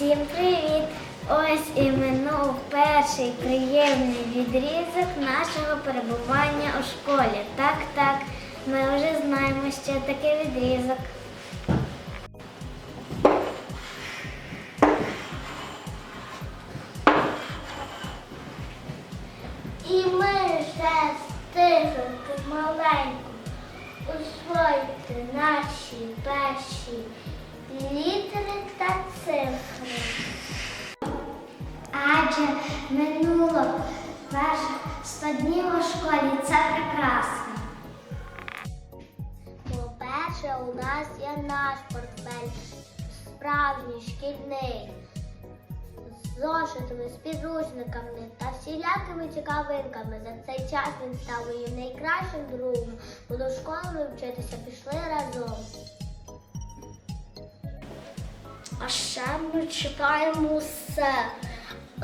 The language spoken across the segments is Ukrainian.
Усім привіт! Ось і минув перший приємний відрізок нашого перебування у школі. Так, так, ми вже знаємо, що таке відрізок. Перших 100 днів у школі. Це прекрасно. По-перше, у нас є наш портфель, справжній шкільний, з зошитами, з підручниками та всілякими цікавинками. За цей час він став моїм найкращим другом, бо до школи ми вчитися пішли разом. А ще ми читаємо усе.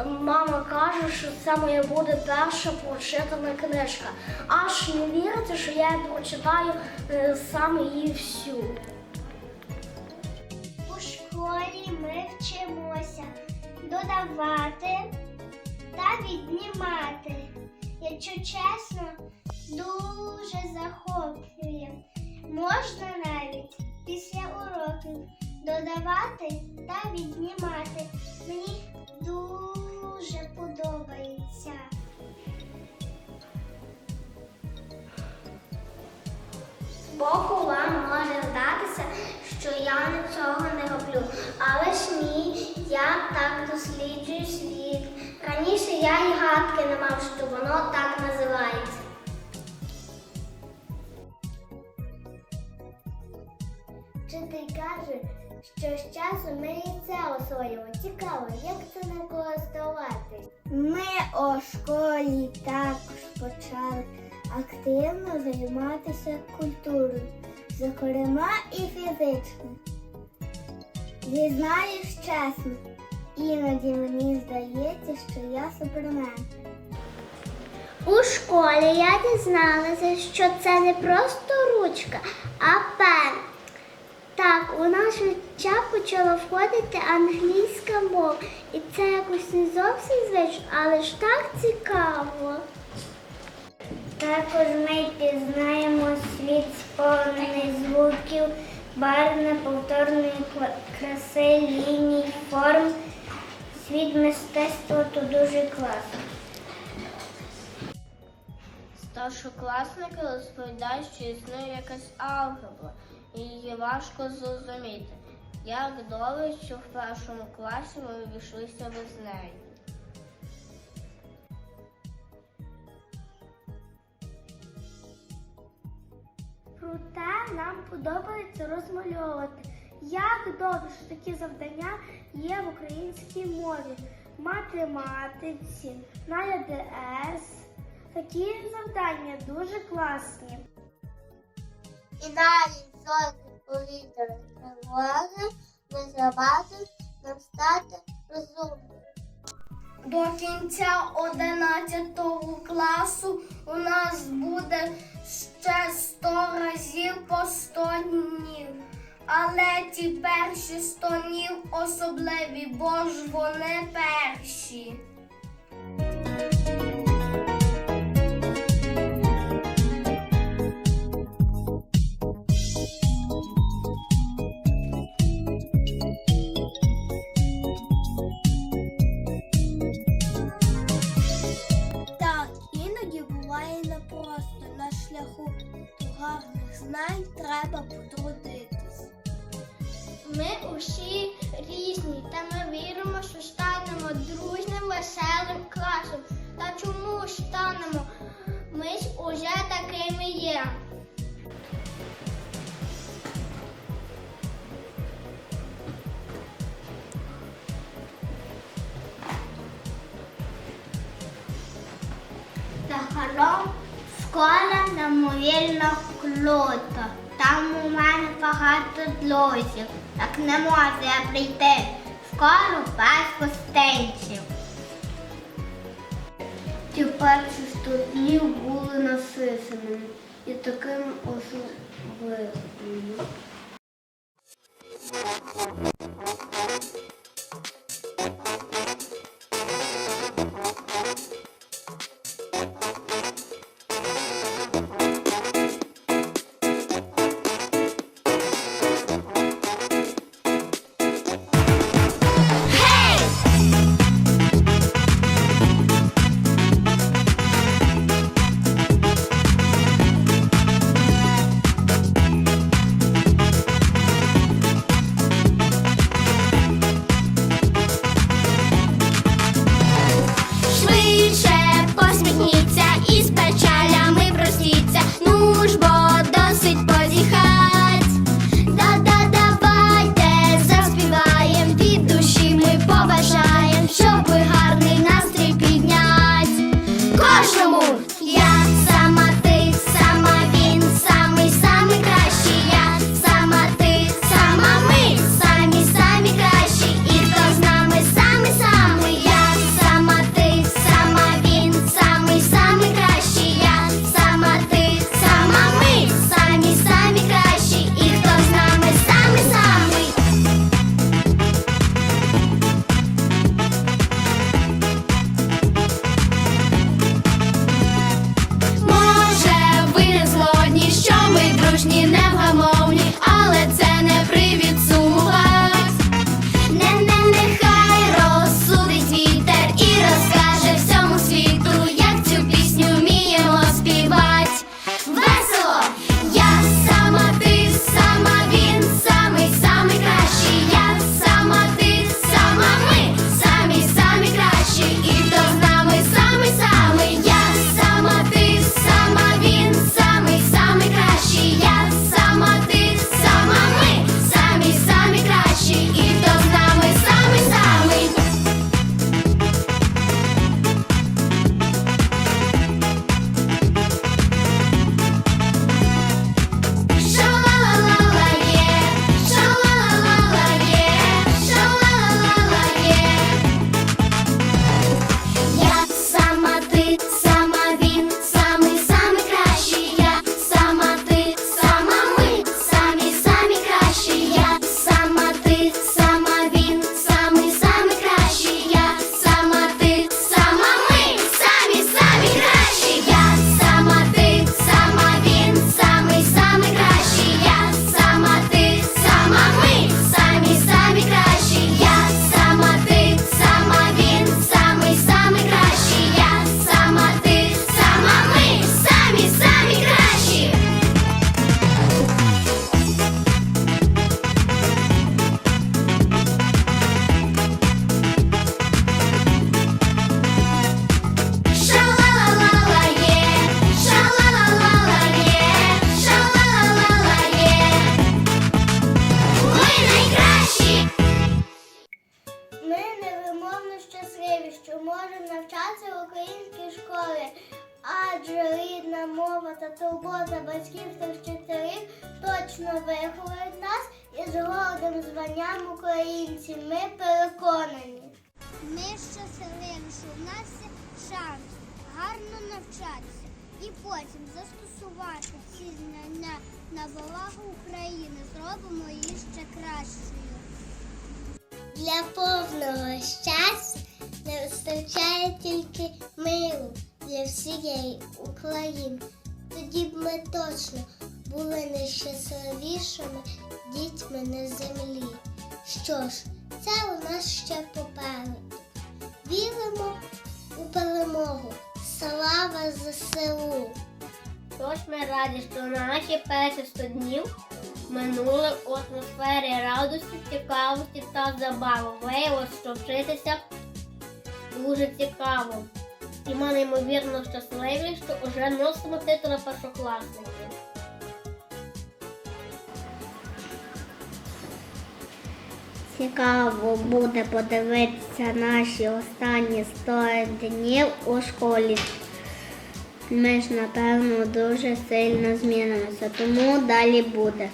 Мама каже, що це моя буде перша прочитана книжка. Аж не віриться, що я прочитаю е, саме її всю. У школі ми вчимося додавати та віднімати. Якщо чесно, дуже захоплює. Можна навіть після уроків додавати та віднімати. Мені дуже подобається. Збоку вам може здатися, що я нічого не роблю. Але ж ні, я так досліджую світ. Раніше я й гадки не мав, що воно так називається. Вчитель каже, що з часом ми і це освоїмо. Цікаво, як це у школі також почали активно займатися культурою, зокрема і фізично. Зізнаюсь чесно, іноді мені здається, що я супермен. У школі я дізналася, що це не просто ручка, а пен. Так, у наше життя почала входити англійська мова. І це якось не зовсім звично, але ж так цікаво. Також ми пізнаємо світ сповнений звуків, барв неповторної краси, ліній, форм. Світ мистецтва тут дуже класно. Старшокласники розповідають, що існує якась алгебра, її важко зрозуміти. Як добре, що в першому класі ми обійшлися без неї. Проте нам подобається розмальовувати. Як добре, що такі завдання є в українській мові, математиці, на ЄДС. Такі завдання дуже класні. І навіть зорки повітря тривоги незабаром нам стати розумними. До кінця 11 класу у нас буде ще 100 разів по 100 днів. Але ті перші 100 днів особливі, бо ж вони перші. Ми усі різні, та ми віримо, що станемо дружним, веселим класом. Та чому станемо? Ми ж уже такими є. Загалом школа неймовірно круто. Там у мене багато друзів. Так не може прийти школу без гостинців. Ті перші сто були насисаними і такими особливими. Працю в українській школі, адже рідна мова та турбота батьків та вчителів точно виховують нас із гордим званням українців. Ми переконані. Ми щасливі, що в нас є шанс гарно навчатися і потім застосувати ці знання на благо України. Зробимо її ще кращою. Для повного щастя не вистачає тільки миру для всієї України. Тоді б ми точно були найщасливішими дітьми на землі. Що ж, це у нас ще попереду. Віримо у перемогу. Слава ЗСУ! Тож ми раді, що наші перші 100 днів минули в атмосфері радості, цікавості та забави. Виявилось, що вчитися дуже цікаво. І ми неймовірно щасливі, що вже носимо титули першокласників. Цікаво буде подивитися наші останні 100 днів у школі. Ми ж, напевно, дуже сильно змінимося, тому далі буде.